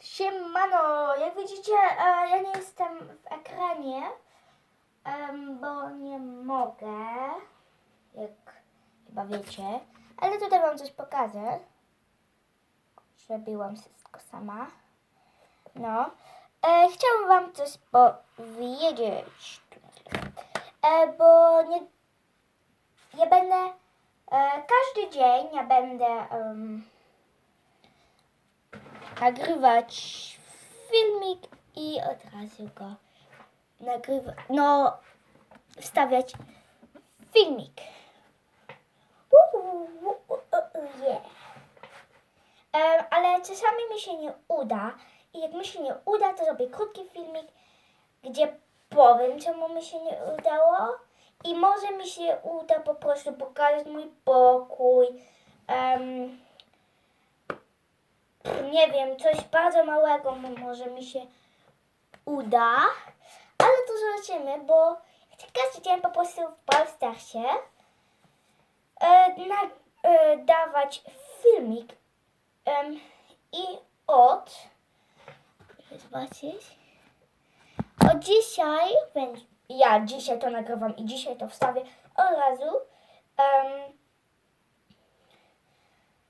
Siemano, jak widzicie, e, ja nie jestem w ekranie, bo nie mogę, jak chyba wiecie, ale tutaj wam coś pokażę. Zrobiłam wszystko sama. No, e, chciałam wam coś powiedzieć, e, bo nie, ja będę, każdy dzień ja będę em, nagrywać filmik i od razu go nagrywać, no wstawiać filmik. Ale czasami mi się nie uda i jak mi się nie uda, to zrobię krótki filmik, gdzie powiem, czemu mi się nie udało i może mi się uda po prostu pokazać mój pokój. em, nie wiem, coś bardzo małego może mi się uda, ale to zobaczymy, bo chcę każdy dzień po prostu w Brawl Starsie e, e, dawać filmik em, i od zobaczyć od dzisiaj ja dzisiaj to nagrywam i dzisiaj to wstawię od razu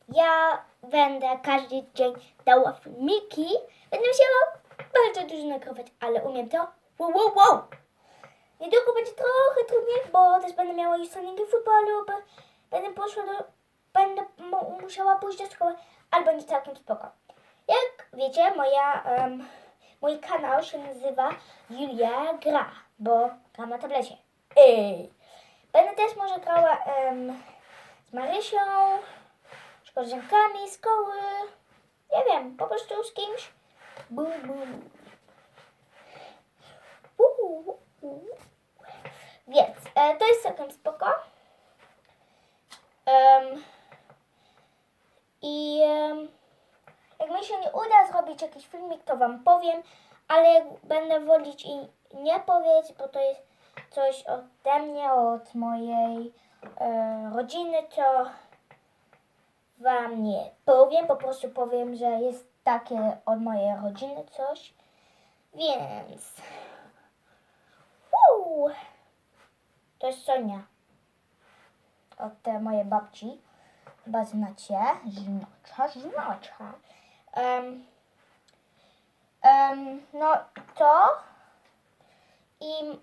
ja będę każdy dzień dała filmiki. Będę musiała bardzo dużo nagrywać, ale umiem to. Wow, wow, wow. Niedługo będzie trochę trudniej, bo też będę miała już treningi futbolu, bo będę poszła do, będę mu- musiała pójść do szkoły, ale będzie całkiem spoko. Jak wiecie, moja, em, mój kanał się nazywa Julia Gra, bo gram na tablecie. Ej. Będę też może grała em, z Marysią, koleżankami z szkoły. Nie wiem, po prostu z kimś. Bu, bu. Uuu. Więc e, to jest całkiem spoko. Em, I em, jak mi się nie uda zrobić jakiś filmik, to wam powiem, ale jak będę wolić i nie powiedzieć, bo to jest coś ode mnie, od mojej e, rodziny, to wam nie powiem, po prostu powiem, że jest takie od mojej rodziny coś. Więc. Uuu, to jest Sonia. Od te mojej babci. Chyba znacie. Znacza, znacza. Um, um, no to. I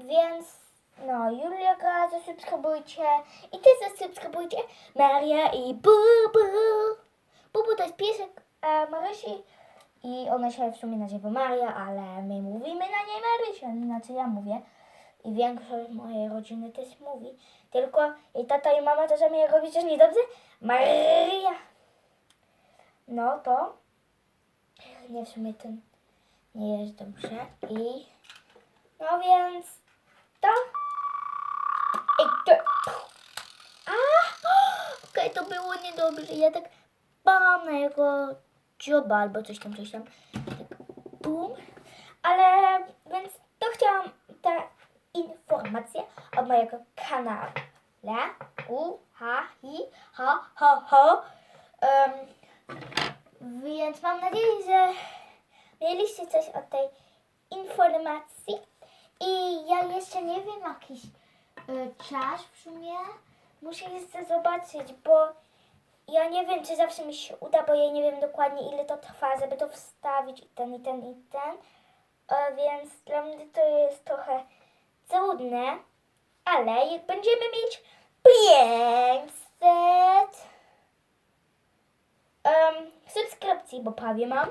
więc. No, Julia gra, zasubskrybujcie. I ty zasubskrybujcie. Maria i Bubu. Bubu to jest piesek e, Marysi. I ona się w sumie nazywa Maria, ale my mówimy na niej Marysia, inaczej ja mówię. I większość mojej rodziny też mówi. Tylko i tata i mama czasami jak robi coś niedobrze. Maria. No to. Nie w sumie to nie jest dobrze. I. No więc. To. I to. A! To było niedobrze. Ja tak bam na jego dzioba albo coś tam, coś tam. Tak bum. Ale więc to chciałam te informacje od mojego kanału. U, ha, hi, ha, ha, ha. Em, więc mam nadzieję, że mieliście coś od tej informacji. I ja jeszcze nie wiem jakiś y, czas w sumie. Muszę jeszcze zobaczyć, bo ja nie wiem, czy zawsze mi się uda, bo ja nie wiem dokładnie ile to trwa, żeby to wstawić i ten, i ten, i ten. E, więc dla mnie to jest trochę trudne, ale jak będziemy mieć 500 um, subskrypcji, bo prawie mam,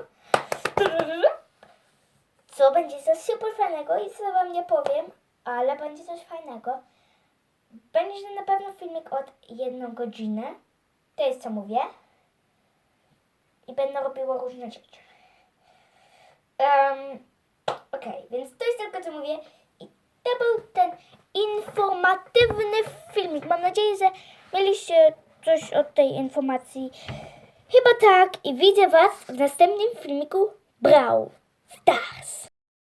co będzie coś super fajnego i co wam nie powiem, ale będzie coś fajnego. Będzie na pewno filmik od jedną godzinę. To jest co mówię. I będę robiła różne rzeczy. Um, Okej, więc to jest tylko co mówię. I to był ten informatywny filmik. Mam nadzieję, że mieliście coś od tej informacji. Chyba tak. I widzę Was w następnym filmiku Brał Stars.